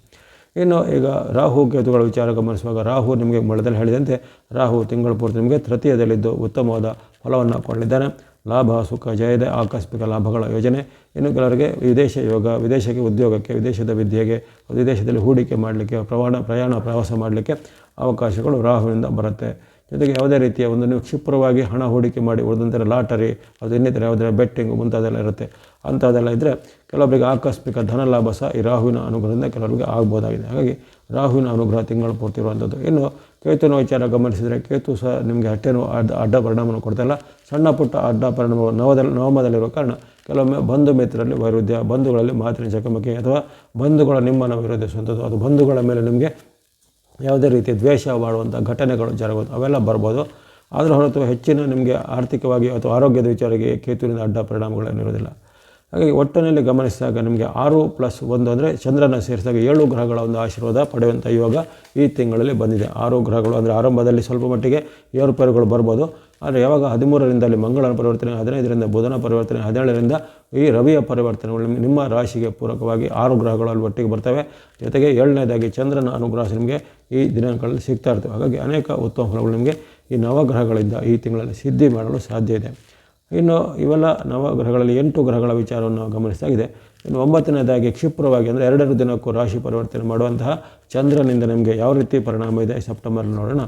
ಇನ್ನು ಈಗ ರಾಹು ಕೇತುಗಳ ವಿಚಾರ ಗಮನಿಸುವಾಗ ರಾಹು ನಿಮಗೆ ಮಳೆದಲ್ಲಿ ಹೇಳಿದಂತೆ ರಾಹು ತಿಂಗಳ ಪೂರ್ತಿ ನಿಮಗೆ ತೃತೀಯದಲ್ಲಿದ್ದು ಉತ್ತಮವಾದ ಫಲವನ್ನು ಕೊಡಲಿದ್ದಾನೆ. ಲಾಭ, ಸುಖ, ಜಯದ ಆಕಸ್ಮಿಕ ಲಾಭಗಳ ಯೋಜನೆ ಇನ್ನು ಕೆಲವರಿಗೆ ವಿದೇಶ ಯೋಗ, ವಿದೇಶಕ್ಕೆ ಉದ್ಯೋಗಕ್ಕೆ, ವಿದೇಶದ ವಿದ್ಯೆಗೆ, ವಿದೇಶದಲ್ಲಿ ಹೂಡಿಕೆ ಮಾಡಲಿಕ್ಕೆ, ಪ್ರವಾಣ, ಪ್ರಯಾಣ, ಪ್ರವಾಸ ಮಾಡಲಿಕ್ಕೆ ಅವಕಾಶಗಳು ರಾಹುವಿನಿಂದ ಬರುತ್ತೆ. ಜೊತೆಗೆ ಯಾವುದೇ ರೀತಿಯ ಒಂದು ನೀವು ಕ್ಷಿಪ್ರವಾಗಿ ಹಣ ಹೂಡಿಕೆ ಮಾಡಿ ಉಳಿದಂತೆ ಲಾಟರಿ, ಅದು ಇನ್ನಿತರ ಯಾವುದೇ ಬೆಟ್ಟಿಂಗ್ ಮುಂತಾದೆಲ್ಲ ಇರುತ್ತೆ. ಅಂಥದ್ದೆಲ್ಲ ಇದ್ದರೆ ಕೆಲವರಿಗೆ ಆಕಸ್ಮಿಕ ಧನ ಲಾಭ ಸಹ ಈ ರಾಹುವಿನ ಅನುಗ್ರಹದಿಂದ ಕೆಲವರಿಗೆ ಆಗ್ಬೋದಾಗಿದೆ. ಹಾಗಾಗಿ ರಾಹುವಿನ ಅನುಗ್ರಹ ತಿಂಗಳು ಪೂರ್ತಿ ಇರುವಂಥದ್ದು. ಇನ್ನು ಕೇತುವಿನ ವಿಚಾರ ಗಮನಿಸಿದರೆ, ಕೇತು ಸಹ ನಿಮಗೆ ಅಷ್ಟೇನು ಅಡ್ಡ ಅಡ್ಡ ಪರಿಣಾಮವನ್ನು ಕೊಡ್ತಾಯಿಲ್ಲ ಸಣ್ಣ ಪುಟ್ಟ ಅಡ್ಡ ಪರಿಣಾಮ ನವದಲ್ಲಿ, ನವಮದಲ್ಲಿರುವ ಕಾರಣ ಕೆಲವೊಮ್ಮೆ ಬಂಧು ಮಿತ್ರರಲ್ಲಿ ವೈರುಧ್ಯ, ಬಂಧುಗಳಲ್ಲಿ ಮಾತಿನ ಚಕಮಕಿ ಅಥವಾ ಬಂಧುಗಳ ನಿಮ್ಮನ್ನು ವಿರೋಧಿಸುವಂಥದ್ದು ಅದು ಬಂಧುಗಳ ಮೇಲೆ ನಿಮಗೆ ಯಾವುದೇ ರೀತಿ ದ್ವೇಷ ಮಾಡುವಂಥ ಘಟನೆಗಳು ಜರುಗೋದು ಅವೆಲ್ಲ ಬರ್ಬೋದು. ಅದರ ಹೊರತು ಹೆಚ್ಚಿನ ನಿಮಗೆ ಆರ್ಥಿಕವಾಗಿ ಅಥವಾ ಆರೋಗ್ಯದ ವಿಚಾರಕ್ಕೆ ಕೇತುವಿನ ಅಡ್ಡ ಪರಿಣಾಮಗಳೇನಿರೋದಿಲ್ಲ ಹಾಗಾಗಿ ಒಟ್ಟಿನಲ್ಲಿ ಗಮನಿಸಿದಾಗ ನಿಮಗೆ ಆರು ಪ್ಲಸ್ ಒಂದು ಅಂದರೆ ಚಂದ್ರನ ಸೇರಿಸಿದಾಗ ಏಳು ಗ್ರಹಗಳ ಒಂದು ಆಶೀರ್ವಾದ ಪಡೆಯುವಂಥ ಯೋಗ ಈ ತಿಂಗಳಲ್ಲಿ ಬಂದಿದೆ. ಆರು ಗ್ರಹಗಳು ಅಂದರೆ ಆರಂಭದಲ್ಲಿ ಸ್ವಲ್ಪ ಮಟ್ಟಿಗೆ ಏರುಪೇರುಗಳು ಬರ್ಬೋದು. ಆದರೆ ಯಾವಾಗ ಹದಿಮೂರರಿಂದ ಅಲ್ಲಿ ಮಂಗಳ ಪರಿವರ್ತನೆ, ಹದಿನೈದರಿಂದ ಬುಧನ ಪರಿವರ್ತನೆ, ಹದಿನೇಳರಿಂದ ಈ ರವಿಯ ಪರಿವರ್ತನೆಗಳು ನಿಮ್ಮ ರಾಶಿಗೆ ಪೂರಕವಾಗಿ ಆರು ಗ್ರಹಗಳು ಅಲ್ಲಿ ಒಟ್ಟಿಗೆ ಬರ್ತವೆ. ಜೊತೆಗೆ ಏಳನೇದಾಗಿ ಚಂದ್ರನ ಅನುಗ್ರಹ ನಿಮಗೆ ಈ ದಿನಾಂಕಗಳಲ್ಲಿ ಸಿಗ್ತಾ ಇರ್ತವೆ. ಹಾಗಾಗಿ ಅನೇಕ ಉತ್ತಮ ಫಲಗಳು ನಿಮಗೆ ಈ ನವಗ್ರಹಗಳಿಂದ ಈ ತಿಂಗಳಲ್ಲಿ ಸಿದ್ಧಿ ಮಾಡಲು ಸಾಧ್ಯ ಇದೆ. ಇನ್ನು ಇವೆಲ್ಲ ನವಗ್ರಹಗಳಲ್ಲಿ ಎಂಟು ಗ್ರಹಗಳ ವಿಚಾರವನ್ನು ಗಮನಿಸಲಾಗಿದೆ ಇನ್ನು ಒಂಬತ್ತನೇದಾಗಿ ಕ್ಷಿಪ್ರವಾಗಿ ಅಂದರೆ ಎರಡೆರಡು ದಿನಕ್ಕೂ ರಾಶಿ ಪರಿವರ್ತನೆ ಮಾಡುವಂತಹ ಚಂದ್ರನಿಂದ ನಿಮಗೆ ಯಾವ ರೀತಿ ಪರಿಣಾಮ ಇದೆ? ಸೆಪ್ಟೆಂಬರ್ ನೋಡೋಣ.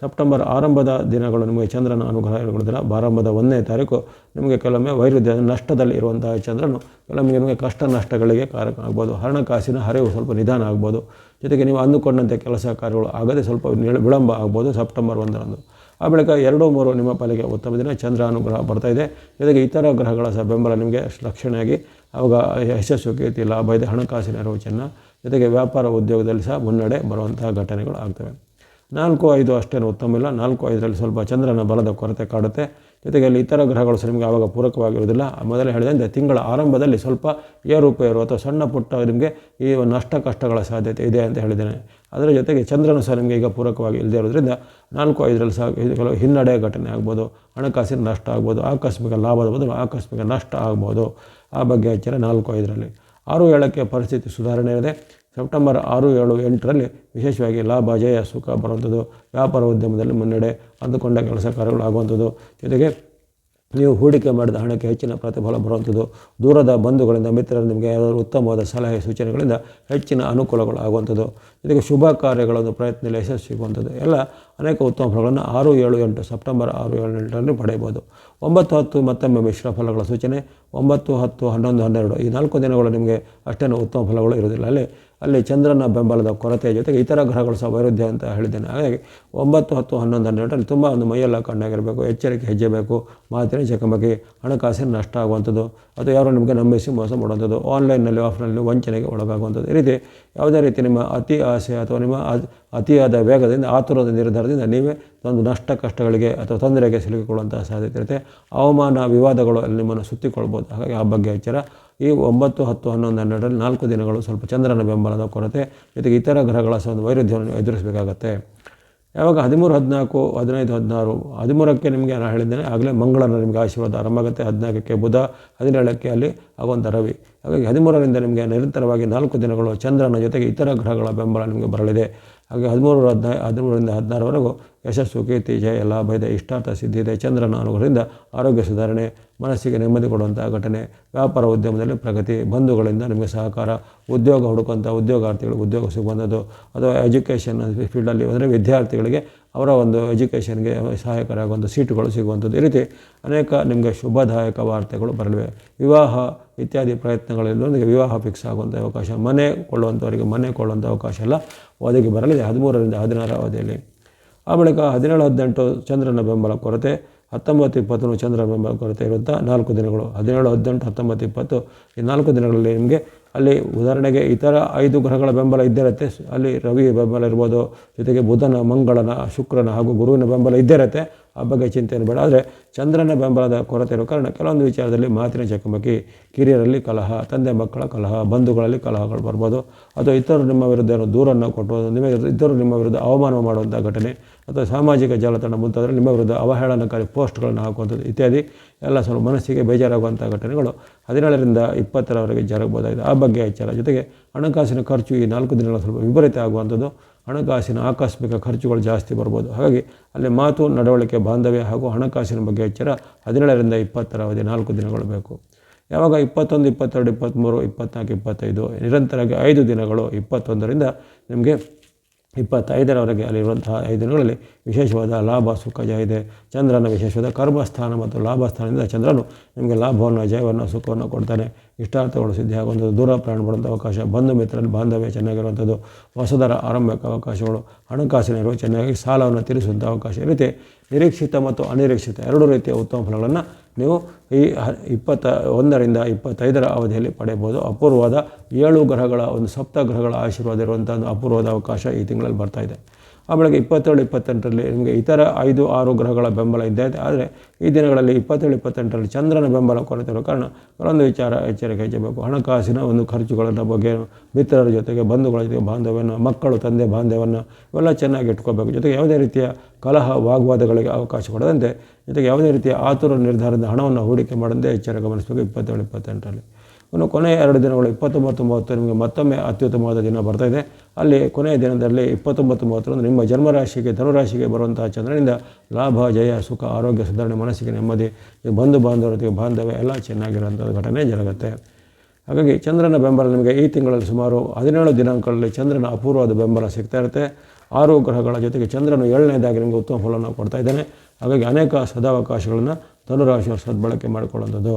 ಸೆಪ್ಟೆಂಬರ್ ಆರಂಭದ ದಿನಗಳು ನಿಮಗೆ ಚಂದ್ರನ ಅನುಗ್ರಹ ಇರುವುದಿಲ್ಲ ಆರಂಭದ ಒಂದನೇ ತಾರೀಕು ನಿಮಗೆ ಕೆಲವೊಮ್ಮೆ ವೈರುಧ್ಯ ನಷ್ಟದಲ್ಲಿ ಇರುವಂತಹ ಚಂದ್ರನು ಕೆಲವೊಮ್ಮೆ ನಿಮಗೆ ಕಷ್ಟ ನಷ್ಟಗಳಿಗೆ ಕಾರಕ ಆಗ್ಬೋದು. ಹಣಕಾಸಿನ ಹರಿವು ಸ್ವಲ್ಪ ನಿಧಾನ ಆಗ್ಬೋದು. ಜೊತೆಗೆ ನೀವು ಅಂದುಕೊಂಡಂತೆ ಕೆಲಸ ಕಾರ್ಯಗಳು ಆಗದೆ ಸ್ವಲ್ಪ ವಿಳಂಬ ಆಗ್ಬೋದು ಸೆಪ್ಟೆಂಬರ್ ಒಂದರಂದು. ಆ ಬಳಿಕ ಎರಡು ಮೂರು ನಿಮ್ಮ ಪಾಲಿಗೆ ಉತ್ತಮ ದಿನ. ಚಂದ್ರ ಅನುಗ್ರಹ ಬರ್ತಾಯಿದೆ ಜೊತೆಗೆ ಇತರ ಗ್ರಹಗಳ ಸಹ ಬೆಂಬಲ ನಿಮಗೆ ಲಕ್ಷಣೆಯಾಗಿ ಅವಾಗ ಯಶಸ್ಸು, ಕೀರ್ತಿ, ಲಾಭ ಇದೆ. ಹಣಕಾಸಿನ ರೋಚನ ಚೆನ್ನ ಜೊತೆಗೆ ವ್ಯಾಪಾರ ಉದ್ಯೋಗದಲ್ಲಿ ಸಹ ಮುನ್ನಡೆ ಬರುವಂತಹ ಘಟನೆಗಳು ಆಗ್ತವೆ. ನಾಲ್ಕು ಐದು ಅಷ್ಟೇನು ಉತ್ತಮ ಇಲ್ಲ. ನಾಲ್ಕು ಐದರಲ್ಲಿ ಸ್ವಲ್ಪ ಚಂದ್ರನ ಬಲದ ಕೊರತೆ ಕಾಡುತ್ತೆ. ಜೊತೆಗೆ ಅಲ್ಲಿ ಇತರ ಗ್ರಹಗಳು ಸಹ ನಿಮಗೆ ಆವಾಗ ಪೂರಕವಾಗಿರುವುದಿಲ್ಲ. ಮೊದಲೇ ಹೇಳಿದಂತೆ ತಿಂಗಳ ಆರಂಭದಲ್ಲಿ ಸ್ವಲ್ಪ ಏರುಪೇರು ಅಥವಾ ಸಣ್ಣ ಪುಟ್ಟ ನಿಮಗೆ ಈ ನಷ್ಟ ಕಷ್ಟಗಳ ಸಾಧ್ಯತೆ ಇದೆ ಅಂತ ಹೇಳಿದ್ದೇನೆ. ಅದರ ಜೊತೆಗೆ ಚಂದ್ರನು ಸಹ ನಿಮಗೆ ಈಗ ಪೂರಕವಾಗಿ ಇಲ್ಲದೆ ಇರೋದ್ರಿಂದ ನಾಲ್ಕು ಐದರಲ್ಲಿ ಸಹ ಕೆಲವು ಹಿನ್ನಡೆ ಘಟನೆ ಆಗ್ಬೋದು. ಹಣಕಾಸಿನ ನಷ್ಟ ಆಗ್ಬೋದು. ಆಕಸ್ಮಿಕ ಲಾಭದ ಬದಲು ಆಕಸ್ಮಿಕ ನಷ್ಟ ಆಗ್ಬೋದು. ಆ ಬಗ್ಗೆ ಎಚ್ಚರ ನಾಲ್ಕು ಐದರಲ್ಲಿ. ಆರು ಏಳಕ್ಕೆ ಪರಿಸ್ಥಿತಿ ಸುಧಾರಣೆ ಇದೆ. ಸೆಪ್ಟೆಂಬರ್ ಆರು ಏಳು ಎಂಟರಲ್ಲಿ ವಿಶೇಷವಾಗಿ ಲಾಭ ಜಯ ಸುಖ ಬರುವಂಥದ್ದು. ವ್ಯಾಪಾರ ಉದ್ಯಮದಲ್ಲಿ ಮುನ್ನಡೆ ಅಂದುಕೊಂಡ ಕೆಲಸ ಕಾರ್ಯಗಳು ಆಗುವಂಥದ್ದು ಜೊತೆಗೆ ನೀವು ಹೂಡಿಕೆ ಮಾಡಿದ ಹಣಕ್ಕೆ ಹೆಚ್ಚಿನ ಪ್ರತಿಫಲ ಬರುವಂಥದ್ದು. ದೂರದ ಬಂಧುಗಳಿಂದ ಮಿತ್ರರು ನಿಮಗೆ ಯಾವುದಾದ್ರು ಉತ್ತಮವಾದ ಸಲಹೆ ಸೂಚನೆಗಳಿಂದ ಹೆಚ್ಚಿನ ಅನುಕೂಲಗಳು ಆಗುವಂಥದ್ದು ಜೊತೆಗೆ ಶುಭ ಕಾರ್ಯಗಳನ್ನು ಪ್ರಯತ್ನದಲ್ಲಿ ಯಶಸ್ಸು ಸಿಗುವಂಥದ್ದು. ಎಲ್ಲ ಅನೇಕ ಉತ್ತಮ ಫಲಗಳನ್ನು ಆರು ಏಳು ಎಂಟು ಸೆಪ್ಟೆಂಬರ್ ಆರು ಏಳು ಎಂಟರಲ್ಲಿ ಪಡೆಯಬಹುದು. ಒಂಬತ್ತು ಹತ್ತು ಮತ್ತೊಮ್ಮೆ ಮಿಶ್ರ ಫಲಗಳ ಸೂಚನೆ. ಒಂಬತ್ತು ಹತ್ತು ಹನ್ನೊಂದು ಹನ್ನೆರಡು ಈ ನಾಲ್ಕು ದಿನಗಳು ನಿಮಗೆ ಅಷ್ಟೇನೂ ಉತ್ತಮ ಫಲಗಳು ಇರುವುದಿಲ್ಲ. ಅಲ್ಲಿ ಅಲ್ಲಿ ಚಂದ್ರನ ಬೆಂಬಲದ ಕೊರತೆ ಜೊತೆಗೆ ಇತರ ಗ್ರಹಗಳು ಸಹ ವೈರುಧ್ಯ ಅಂತ ಹೇಳಿದ್ದೇನೆ. ಹಾಗಾಗಿ ಒಂಬತ್ತು, ಹತ್ತು ಹನ್ನೊಂದು ಹನ್ನೆರಡರಲ್ಲಿ ತುಂಬ ಒಂದು ಮೈಯೆಲ್ಲ ಕಣ್ಣಾಗಿರಬೇಕು, ಎಚ್ಚರಿಕೆ ಹೆಜ್ಜೆ ಬೇಕು ಮಾತಿನ ಚಕಮಕಿ ಹಣಕಾಸಿನ ನಷ್ಟ ಆಗುವಂಥದ್ದು, ಅಥವಾ ಯಾರೋ ನಿಮಗೆ ನಂಬಿಸಿ ಮೋಸ ಮಾಡುವಂಥದ್ದು ಆನ್ಲೈನ್ನಲ್ಲಿ ಆಫ್ಲೈನಲ್ಲಿ ವಂಚನೆಗೆ ಒಳಗಾಗುವಂಥದ್ದು. ಈ ರೀತಿ ಯಾವುದೇ ರೀತಿ ನಿಮ್ಮ ಅತಿ ಆಸೆ ಅಥವಾ ನಿಮ್ಮ ಅತಿಯಾದ ವೇಗದಿಂದ ಆತುರದ ನಿರ್ಧಾರದಿಂದ ನೀವೇ ಒಂದು ನಷ್ಟ ಕಷ್ಟಗಳಿಗೆ ಅಥವಾ ತೊಂದರೆಗೆ ಸಿಲುಕಿಕೊಳ್ಳುವಂತಹ ಸಾಧ್ಯತೆ ಇರುತ್ತೆ. ಅವಮಾನ, ವಿವಾದಗಳು ಅಲ್ಲಿ ನಿಮ್ಮನ್ನು ಸುತ್ತಿಕೊಳ್ಬೋದು. ಹಾಗಾಗಿ ಆ ಬಗ್ಗೆ ಎಚ್ಚರ. ಈ ಒಂಬತ್ತು, ಹತ್ತು ಹನ್ನೊಂದು ಹನ್ನೆರಡರಲ್ಲಿ ನಾಲ್ಕು ದಿನಗಳು ಸ್ವಲ್ಪ ಚಂದ್ರನ ಬೆಂಬಲದ ಕೊರತೆ, ಜೊತೆಗೆ ಇತರ ಗ್ರಹಗಳ ಸಹ ಒಂದು ವೈರುಧ್ಯವನ್ನು ಎದುರಿಸಬೇಕಾಗತ್ತೆ. ಯಾವಾಗ ಹದಿಮೂರು, ಹದಿನಾಲ್ಕು, ಹದಿನೈದು, ಹದಿನಾರು, ಹದಿಮೂರಕ್ಕೆ ನಿಮಗೆ ನಾನು ಹೇಳಿದ್ದೇನೆ, ಆಗಲೇ ಮಂಗಳನ ನಿಮಗೆ ಆಶೀರ್ವಾದ ಆರಂಭ ಆಗುತ್ತೆ. ಹದಿನಾಲ್ಕಕ್ಕೆ ಬುಧ, ಹದಿನೇಳಕ್ಕೆ ಅಲ್ಲಿ ಆಗುವಂಥ ರವಿ. ಹಾಗಾಗಿ ಹದಿಮೂರರಿಂದ ನಿಮಗೆ ನಿರಂತರವಾಗಿ ನಾಲ್ಕು ದಿನಗಳು ಚಂದ್ರನ ಜೊತೆಗೆ ಇತರ ಗ್ರಹಗಳ ಬೆಂಬಲ ನಿಮಗೆ ಬರಲಿದೆ. ಹಾಗೆ ಹದಿಮೂರು ಹದಿನೈ, ಹದಿಮೂರರಿಂದ ಹದಿನಾರವರೆಗೂ ಯಶಸ್ಸು, ಕೀರ್ತಿ, ಜಯ, ಎಲ್ಲ ಇದೆ ಇಷ್ಟಾರ್ಥ ಸಿದ್ಧಿದೆ ಚಂದ್ರನ ಅನುಗ್ರಹದಿಂದ ಆರೋಗ್ಯ ಸುಧಾರಣೆ, ಮನಸ್ಸಿಗೆ ನೆಮ್ಮದಿ ಕೊಡುವಂಥ ಘಟನೆ, ವ್ಯಾಪಾರ ಉದ್ಯಮದಲ್ಲಿ ಪ್ರಗತಿ, ಬಂಧುಗಳಿಂದ ನಿಮಗೆ ಸಹಕಾರ, ಉದ್ಯೋಗ ಹುಡುಕುವಂಥ ಉದ್ಯೋಗಾರ್ಥಿಗಳು, ಉದ್ಯೋಗ ಸಿಗುವಂಥದ್ದು ಅಥವಾ ಎಜುಕೇಷನ್ ಫೀಲ್ಡಲ್ಲಿ ಅಂದರೆ ವಿದ್ಯಾರ್ಥಿಗಳಿಗೆ ಅವರ ಒಂದು ಎಜುಕೇಷನ್ಗೆ ಸಹಾಯಕರಾಗುವಂಥ ಸೀಟುಗಳು ಸಿಗುವಂಥದ್ದು ಈ ರೀತಿ ಅನೇಕ ನಿಮಗೆ ಶುಭದಾಯಕ ವಾರ್ತೆಗಳು ಬರಲಿವೆ. ವಿವಾಹ ಇತ್ಯಾದಿ ಪ್ರಯತ್ನಗಳಲ್ಲೊಂದಿಗೆ ವಿವಾಹ ಫಿಕ್ಸ್ ಆಗುವಂಥ ಅವಕಾಶ, ಮನೆ ಕೊಳ್ಳುವಂಥವರಿಗೆ ಮನೆ ಕೊಳ್ಳುವಂಥ ಅವಕಾಶ ಎಲ್ಲ ಒದಗಿ ಬರಲಿದೆ, ಹದಿಮೂರರಿಂದ ಹದಿನಾರು ಅವಧಿಯಲ್ಲಿ. ಆ ಬಳಿಕ ಹದಿನೇಳು, ಹದಿನೆಂಟು ಚಂದ್ರನ ಬೆಂಬಲ ಕೊರತೆ, ಹತ್ತೊಂಬತ್ತು ಇಪ್ಪತ್ತು ಚಂದ್ರ ಬೆಂಬಲ ಕೊರತೆ ಇರುವಂಥ ನಾಲ್ಕು ದಿನಗಳು, ಹದಿನೇಳು, ಹದಿನೆಂಟು, ಹತ್ತೊಂಬತ್ತು, ಇಪ್ಪತ್ತು ಈ ನಾಲ್ಕು ದಿನಗಳಲ್ಲಿ ನಿಮಗೆ ಅಲ್ಲಿ ಉದಾಹರಣೆಗೆ ಇತರ ಐದು ಗ್ರಹಗಳ ಬೆಂಬಲ ಇದ್ದೇ ಇರುತ್ತೆ ಅಲ್ಲಿ ರವಿ ಬೆಂಬಲ ಇರ್ಬೋದು, ಜೊತೆಗೆ ಬುಧನ, ಮಂಗಳನ, ಶುಕ್ರನ ಹಾಗೂ ಗುರುವಿನ ಬೆಂಬಲ ಇದ್ದೇ ಇರುತ್ತೆ ಆ ಬಗ್ಗೆ ಚಿಂತೆ ಬೇಡ. ಆದರೆ ಚಂದ್ರನ ಬೆಂಬಲದ ಕೊರತೆ ಇರೋ ಕಾರಣ ಕೆಲವೊಂದು ವಿಚಾರದಲ್ಲಿ ಮಾತಿನ ಚಕಮಕಿ, ಕಿರಿಯರಲ್ಲಿ ಕಲಹ, ತಂದೆ ಮಕ್ಕಳ ಕಲಹ, ಬಂಧುಗಳಲ್ಲಿ ಕಲಹಗಳು ಬರ್ಬೋದು. ಅಥವಾ ಇತರರು ನಿಮ್ಮ ವಿರುದ್ಧ ಏನೋ ದೂರನ್ನು ಕೊಟ್ಟು, ನಿಮ್ಮ ಇತರರು ನಿಮ್ಮ ವಿರುದ್ಧ ಅವಮಾನ ಮಾಡುವಂಥ ಘಟನೆ ಅಥವಾ ಸಾಮಾಜಿಕ ಜಾಲತಾಣ ಮುಂತಾದರೆ ನಿಮ್ಮ ವಿರುದ್ಧ ಅವಹೇಳನಕಾರಿ ಪೋಸ್ಟ್ಗಳನ್ನು ಹಾಕುವಂಥದ್ದು ಇತ್ಯಾದಿ ಎಲ್ಲ ಸ್ವಲ್ಪ ಮನಸ್ಸಿಗೆ ಬೇಜಾರಾಗುವಂಥ ಘಟನೆಗಳು. ಹದಿನೇಳರಿಂದ ಇಪ್ಪತ್ತರವರೆಗೆ ಜರಗಬಹುದಾಗಿದೆ. ಆ ಬಗ್ಗೆ ಎಚ್ಚರ ಜೊತೆಗೆ ಹಣಕಾಸಿನ ಖರ್ಚು ಈ ನಾಲ್ಕು ದಿನಗಳ ಸ್ವಲ್ಪ ವಿಪರೀತ ಆಗುವಂಥದ್ದು. ಹಣಕಾಸಿನ ಆಕಸ್ಮಿಕ ಖರ್ಚುಗಳು ಜಾಸ್ತಿ ಬರ್ಬೋದು. ಹಾಗಾಗಿ ಅಲ್ಲಿ ಮಾತು, ನಡವಳಿಕೆ, ಬಾಂಧವ್ಯ ಹಾಗೂ ಹಣಕಾಸಿನ ಬಗ್ಗೆ ಎಚ್ಚರ ಹದಿನೇಳರಿಂದ ಇಪ್ಪತ್ತರ ಅವಧಿ ನಾಲ್ಕು ದಿನಗಳು ಬೇಕು. ಯಾವಾಗ ಇಪ್ಪತ್ತೊಂದು, ಇಪ್ಪತ್ತೆರಡು, ಇಪ್ಪತ್ತ್ಮೂರು ಇಪ್ಪತ್ತ್ನಾಲ್ಕು ಇಪ್ಪತ್ತೈದು, ನಿರಂತರವಾಗಿ ಐದು ದಿನಗಳು, ಇಪ್ಪತ್ತೊಂದರಿಂದ ನಿಮಗೆ ಇಪ್ಪತ್ತೈದರವರೆಗೆ ಅಲ್ಲಿರುವಂತಹ ಐದು ದಿನಗಳಲ್ಲಿ ವಿಶೇಷವಾದ ಲಾಭ, ಸುಖ ಇದೆ. ಚಂದ್ರನ ವಿಶೇಷವಾದ ಕರ್ಮಸ್ಥಾನ ಮತ್ತು ಲಾಭಸ್ಥಾನದಿಂದ ಚಂದ್ರನು ನಿಮಗೆ ಲಾಭವನ್ನು, ಜಯವನ್ನು, ಸುಖವನ್ನು ಕೊಡ್ತಾನೆ. ಇಷ್ಟಾರ್ಥಗಳು ಸಿದ್ಧಿಯಾಗುವಂಥದ್ದು, ದೂರ ಪ್ರಯಾಣ ಮಾಡುವಂಥ ಅವಕಾಶ, ಬಂಧು ಮಿತ್ರರಲ್ಲಿ ಬಾಂಧವ್ಯ ಚೆನ್ನಾಗಿರುವಂಥದ್ದು ಹೊಸದರ ಆರಂಭಿಕ ಅವಕಾಶಗಳು, ಹಣಕಾಸಿನ ಇರುವ ಚೆನ್ನಾಗಿ, ಸಾಲವನ್ನು ತೀರಿಸುವಂಥ ಅವಕಾಶ ಈ ರೀತಿ ನಿರೀಕ್ಷಿತ ಮತ್ತು ಅನಿರೀಕ್ಷಿತ ಎರಡು ರೀತಿಯ ಉತ್ತಮ ಫಲಗಳನ್ನು ನೀವು ಈ ಇಪ್ಪತ್ತ ಒಂದರಿಂದ ಇಪ್ಪತ್ತೈದರ ಅವಧಿಯಲ್ಲಿ ಪಡೆಯಬಹುದು. ಅಪೂರ್ವವಾದ ಏಳು ಗ್ರಹಗಳ, ಒಂದು ಸಪ್ತ ಗ್ರಹಗಳ ಆಶೀರ್ವಾದ ಇರುವಂಥ ಒಂದು ಅಪೂರ್ವದ ಅವಕಾಶ ಈ ತಿಂಗಳಲ್ಲಿ ಇದೆ. ಆ ಬೆಳಗ್ಗೆ ಇಪ್ಪತ್ತೇಳು, ಇಪ್ಪತ್ತೆಂಟರಲ್ಲಿ ನಿಮಗೆ ಇತರ ಐದು, ಆರು ಗ್ರಹಗಳ ಬೆಂಬಲ ಇದ್ದೇ ಇದೆ. ಆದರೆ ಈ ದಿನಗಳಲ್ಲಿ ಇಪ್ಪತ್ತೇಳು, ಇಪ್ಪತ್ತೆಂಟರಲ್ಲಿ ಚಂದ್ರನ ಬೆಂಬಲ ಕೊರತೆ ಇರೋ ಕಾರಣ ಒಂದು ವಿಚಾರ ಎಚ್ಚರಿಕೆ ಹೆಚ್ಚಬೇಕು ಹಣಕಾಸಿನ ಒಂದು ಖರ್ಚುಗಳನ್ನು ಬಗ್ಗೆ ಮಿತ್ರರ ಜೊತೆಗೆ ಬಂಧುಗಳ ಜೊತೆಗೆ ಬಾಂಧವ್ಯವನ್ನು ಮಕ್ಕಳು, ತಂದೆ ಬಾಂಧವ್ಯವನ್ನು ಇವೆಲ್ಲ ಚೆನ್ನಾಗಿ ಇಟ್ಕೋಬೇಕು. ಜೊತೆಗೆ ಯಾವುದೇ ರೀತಿಯ ಕಲಹ, ವಾಗ್ವಾದಗಳಿಗೆ ಅವಕಾಶ ಕೊಡದಂತೆ ಜೊತೆಗೆ ಯಾವುದೇ ರೀತಿಯ ಆತುರ ನಿರ್ಧಾರದ ಹಣವನ್ನು ಹೂಡಿಕೆ ಮಾಡದಂತೆ ಎಚ್ಚರ ಗಮನಿಸಬೇಕು ಇಪ್ಪತ್ತೇಳು, ಇಪ್ಪತ್ತೆಂಟರಲ್ಲಿ. ಇನ್ನು ಕೊನೆಯ ಎರಡು ದಿನಗಳು ಇಪ್ಪತ್ತೊಂಬತ್ತು ಮೂವತ್ತು ನಿಮಗೆ ಮತ್ತೊಮ್ಮೆ ಅತ್ಯುತ್ತಮವಾದ ದಿನ ಬರ್ತಾ ಇದೆ. ಅಲ್ಲಿ ಕೊನೆಯ ದಿನದಲ್ಲಿ ಇಪ್ಪತ್ತೊಂಬತ್ತು ಮೂವತ್ತರಂದು ನಿಮ್ಮ ಜನ್ಮರಾಶಿಗೆ, ಧನುರಾಶಿಗೆ ಬರುವಂತಹ ಚಂದ್ರನಿಂದ ಲಾಭ, ಜಯ, ಸುಖ, ಆರೋಗ್ಯ, ಸುಧಾರಣೆ, ಮನಸ್ಸಿಗೆ ನೆಮ್ಮದಿ ಬಂಧು ಬಾಂಧವರೊತ್ತಿಗೆ ಬಾಂಧವ್ಯ ಎಲ್ಲ ಚೆನ್ನಾಗಿರುವಂಥ ಘಟನೆ ಜರುಗುತ್ತೆ. ಹಾಗಾಗಿ ಚಂದ್ರನ ಬೆಂಬಲ ನಿಮಗೆ ಈ ತಿಂಗಳಲ್ಲಿ ಸುಮಾರು ಹದಿನೇಳು ದಿನಾಂಕಗಳಲ್ಲಿ ಚಂದ್ರನ ಅಪೂರ್ವವಾದ ಬೆಂಬಲ ಸಿಗ್ತಾ ಇರುತ್ತೆ. ಆರು ಗ್ರಹಗಳ ಜೊತೆಗೆ ಚಂದ್ರನು ಏಳನೇದಾಗಿ ನಿಮಗೆ ಉತ್ತಮ ಫಲವನ್ನು ಕೊಡ್ತಾ ಇದ್ದಾನೆ. ಹಾಗಾಗಿ ಅನೇಕ ಸದಾವಕಾಶಗಳನ್ನು ಧನುರಾಶಿಯವರು ಸದ್ಬಳಕೆ ಮಾಡಿಕೊಳ್ಳುವಂಥದ್ದು.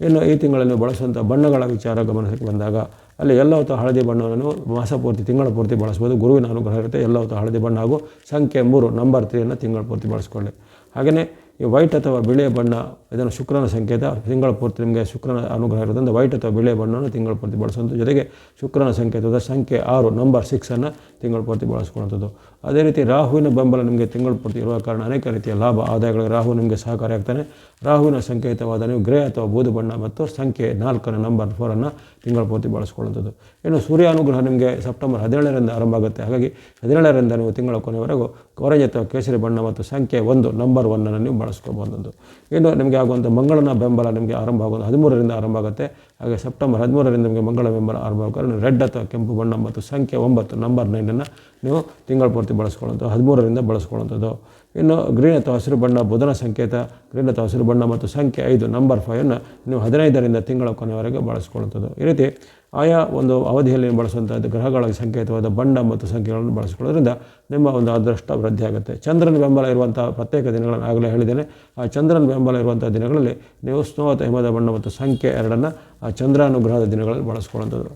ಇನ್ನು ಈ ತಿಂಗಳಲ್ಲಿ ಬಳಸುವಂಥ ಬಣ್ಣಗಳ ವಿಚಾರ ಗಮನಕ್ಕೆ ಬಂದಾಗ ಅಲ್ಲಿ ಎಲ್ಲ ಹೊತ್ತು ಹಳದಿ ಬಣ್ಣವನ್ನು ಮಾಸ ಪೂರ್ತಿ, ತಿಂಗಳ ಪೂರ್ತಿ ಬಳಸ್ಬೋದು. ಗುರುವಿನ ಅನುಗ್ರಹ ಇರುತ್ತೆ. ಎಲ್ಲ ಹೊತ್ತು ಹಳದಿ ಬಣ್ಣ ಹಾಗೂ ಸಂಖ್ಯೆ ಮೂರು ನಂಬರ್ ತ್ರೀಯನ್ನು ತಿಂಗಳ ಪೂರ್ತಿ ಬಳಸ್ಕೊಳ್ಳಿ. ಹಾಗೆಯೇ ಈ ವೈಟ್ ಅಥವಾ ಬಿಳಿಯ ಬಣ್ಣ, ಇದನ್ನು ಶುಕ್ರನ ಸಂಕೇತ, ತಿಂಗಳ ಪೂರ್ತಿ ನಿಮಗೆ ಶುಕ್ರನ ಅನುಗ್ರಹ ಇರೋದ್ರಿಂದ ವೈಟ್ ಅಥವಾ ಬಿಳಿಯ ಬಣ್ಣವನ್ನು ತಿಂಗಳ ಪೂರ್ತಿ ಬಳಸುವಂಥದ್ದು. ಜೊತೆಗೆ ಶುಕ್ರನ ಸಂಕೇತದ ಸಂಖ್ಯೆ ಆರು ನಂಬರ್ ಸಿಕ್ಸನ್ನು ತಿಂಗಳ ಪೂರ್ತಿ ಬಳಸ್ಕೊಳ್ಳುವಂಥದ್ದು. ಅದೇ ರೀತಿ ರಾಹುವಿನ ಬೆಂಬಲ ನಿಮಗೆ ತಿಂಗಳ ಪೂರ್ತಿ ಇರುವ ಕಾರಣ ಅನೇಕ ರೀತಿಯ ಲಾಭ ಆದಾಯಗಳಿಗೆ ರಾಹು ನಿಮಗೆ ಸಹಕಾರಿಯಾಗ್ತಾನೆ. ರಾಹುವಿನ ಸಂಕೇತವಾದ ನೀವು ಗ್ರಹ ಅಥವಾ ಬೂದು ಬಣ್ಣ ಮತ್ತು ಸಂಖ್ಯೆ ನಾಲ್ಕನ ನಂಬರ್ ಫೋರನ್ನು ತಿಂಗಳ ಪೂರ್ತಿ ಬಳಸ್ಕೊಳ್ಳುವಂಥದ್ದು. ಇನ್ನು ಸೂರ್ಯ ಅನುಗ್ರಹ ನಿಮಗೆ ಸೆಪ್ಟೆಂಬರ್ ಹದಿನೇಳರಿಂದ ಆರಂಭ ಆಗುತ್ತೆ. ಹಾಗಾಗಿ ಹದಿನೇಳರಿಂದ ನೀವು ತಿಂಗಳ ಕೊನೆಯವರೆಗೂ ಆರೆಂಜ್ ಅಥವಾ ಕೇಸರಿ ಬಣ್ಣ ಮತ್ತು ಸಂಖ್ಯೆ ಒಂದು ನಂಬರ್ ಒನ್ನನ್ನು ನೀವು ಬಳಸ್ಕೊಬೋದು ಇನ್ನು ನಿಮಗೆ ಆಗುವಂಥ ಮಂಗಳನ ಬೆಂಬಲ ನಿಮಗೆ ಆರಂಭ ಆಗೋದು ಹದಿಮೂರರಿಂದ ಆರಂಭ ಆಗುತ್ತೆ. ಹಾಗೆ ಸೆಪ್ಟೆಂಬರ್ ಹದಿಮೂರರಿಂದ ನಿಮಗೆ ಮಂಗಳ ಬೆಂಬಲ ಆರಂಭ ರೆಡ್ ಅಥವಾ ಕೆಂಪು ಬಣ್ಣ ಮತ್ತು ಸಂಖ್ಯೆ ಒಂಬತ್ತು, ನಂಬರ್, ನೈನನ್ನು ನೀವು ತಿಂಗಳ ಪೂರ್ತಿ ಬಳಸ್ಕೊಳ್ಳೋದು ಹದಿಮೂರರಿಂದ ಬಳಸ್ಕೊಳ್ಳುವಂಥದ್ದು. ಇನ್ನು ಗ್ರೀನ್ ಅಥವಾ ಹಸಿರು ಬಣ್ಣ, ಬುಧನ ಸಂಕೇತ, ಗ್ರೀನ್ ಅಥವಾ ಹಸಿರು ಬಣ್ಣ ಮತ್ತು ಸಂಖ್ಯೆ ಐದು ನಂಬರ್ ಫೈವನ್ನು ನೀವು ಹದಿನೈದರಿಂದ ತಿಂಗಳ ಕೊನೆಯವರೆಗೆ ಬಳಸ್ಕೊಳ್ಳುವಂಥದ್ದು. ಈ ರೀತಿ ಆಯಾ ಒಂದು ಅವಧಿಯಲ್ಲಿ ಬಳಸುವಂಥದ್ದು ಗ್ರಹಗಳ ಸಂಕೇತವಾದ ಬಣ್ಣ ಮತ್ತು ಸಂಖ್ಯೆಗಳನ್ನು ಬಳಸ್ಕೊಳ್ಳೋದ್ರಿಂದ ನಿಮ್ಮ ಒಂದು ಅದೃಷ್ಟ ವೃದ್ಧಿ ಆಗುತ್ತೆ. ಚಂದ್ರನ ಬೆಂಬಲ ಇರುವಂಥ ಪ್ರತ್ಯೇಕ ದಿನಗಳನ್ನು ಆಗಲೇ ಹೇಳಿದ್ದೇನೆ. ಆ ಚಂದ್ರನ ಬೆಂಬಲ ಇರುವಂಥ ದಿನಗಳಲ್ಲಿ ನೀವು ಸ್ನೋ ಅಥವಾ ಹಿಮದ ಬಣ್ಣ ಮತ್ತು ಸಂಖ್ಯೆ ಎರಡನ್ನು ಆ ಚಂದ್ರಾನುಗ್ರಹದ ದಿನಗಳಲ್ಲಿ ಬಳಸ್ಕೊಳ್ಳುವಂಥದ್ದು.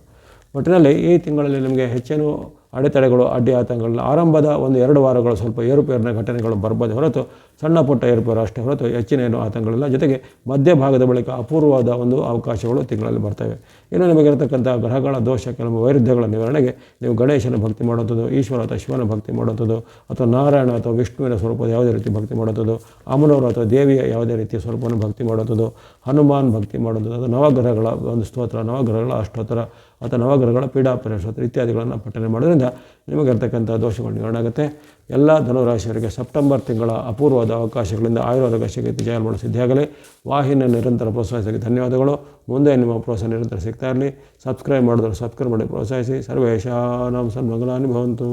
ಒಟ್ಟಿನಲ್ಲಿ ಈ ತಿಂಗಳಲ್ಲಿ ನಿಮಗೆ ಹೆಚ್ಚೇನು ಅಡೆತಡೆಗಳು, ಅಡ್ಡಿ ಆತಂಕಗಳನ್ನ ಆರಂಭದ ಒಂದು ಎರಡು ವಾರಗಳು ಸ್ವಲ್ಪ ಏರುಪೇರಿನ ಘಟನೆಗಳು ಬರ್ಬೋದು ಹೊರತು ಸಣ್ಣ ಪುಟ್ಟ ಏರುಪೇರು ಅಷ್ಟೇ ಹೊರತು ಹೆಚ್ಚಿನ ಏನು ಆತಂಕಗಳಿಲ್ಲ. ಜೊತೆಗೆ ಮಧ್ಯಭಾಗದ ಬಳಿಕ ಅಪೂರ್ವವಾದ ಒಂದು ಅವಕಾಶಗಳು ತಿಂಗಳಲ್ಲಿ ಬರ್ತವೆ. ಇನ್ನು ನಿಮಗಿರತಕ್ಕಂಥ ಗ್ರಹಗಳ ದೋಷ, ಕೆಲವು ವೈರುಧ್ಯಗಳ ನಿವಾರಣೆಗೆ ನೀವು ಗಣೇಶನ ಭಕ್ತಿ ಮಾಡುವಂಥದ್ದು, ಈಶ್ವರ ಅಥವಾ ಶಿವನ ಭಕ್ತಿ ಮಾಡುವಂಥದ್ದು, ಅಥವಾ ನಾರಾಯಣ ಅಥವಾ ವಿಷ್ಣುವಿನ ಸ್ವರೂಪದ ಯಾವುದೇ ರೀತಿ ಭಕ್ತಿ ಮಾಡುವಂಥದ್ದು ಅಮ್ಮನವರು ಅಥವಾ ದೇವಿಯ ಯಾವುದೇ ರೀತಿಯ ಸ್ವರೂಪವನ್ನು ಭಕ್ತಿ ಮಾಡುವಂಥದ್ದು, ಹನುಮಾನ್ ಭಕ್ತಿ ಮಾಡುವಂಥದ್ದು ಅಥವಾ ನವಗ್ರಹಗಳ ಒಂದು ಸ್ತೋತ್ರ, ನವಗ್ರಹಗಳ ಅಷ್ಟೋತ್ತರ ಅಥವಾ ನವಗ್ರಹಗಳ ಪೀಡಾಪರ ಸ್ತೋತ್ರ ಇತ್ಯಾದಿಗಳನ್ನು ಪಠನೆ ಮಾಡೋದ್ರಿಂದ ನಿಮಗಿರ್ತಕ್ಕಂಥ ದೋಷಗಳು ನಿವಾರಣೆ ಆಗುತ್ತೆ ಎಲ್ಲ ಧನುರಾಶಿಯವರಿಗೆ ಸೆಪ್ಟೆಂಬರ್ ತಿಂಗಳ ಅಪೂರ್ವದ ಅವಕಾಶಗಳಿಂದ ಆಯುರ್ವೇದ ಶಕ್ತಿ ಜಯ ಮಾಡಲು ಸಿದ್ಧಿಯಾಗಲಿ ವಾಹಿನಿಯ ನಿರಂತರ ಪ್ರೋತ್ಸಾಹಿಸಲಿಕ್ಕೆ ಧನ್ಯವಾದಗಳು. ಮುಂದೆ ನಿಮ್ಮ ಪ್ರೋತ್ಸಾಹ ನಿರಂತರ ಸಿಗ್ತಾ ಇರಲಿ. ಸಬ್ಸ್ಕ್ರೈಬ್ ಮಾಡಿದ್ರೆ ಸಬ್ಸ್ಕ್ರೈಬ್ ಮಾಡಿ ಪ್ರೋತ್ಸಾಹಿಸಿ. ಸರ್ವೇಶಾನಾಂ ಸನ್ಮಂಗಲಾನಿ ಭವಂತು.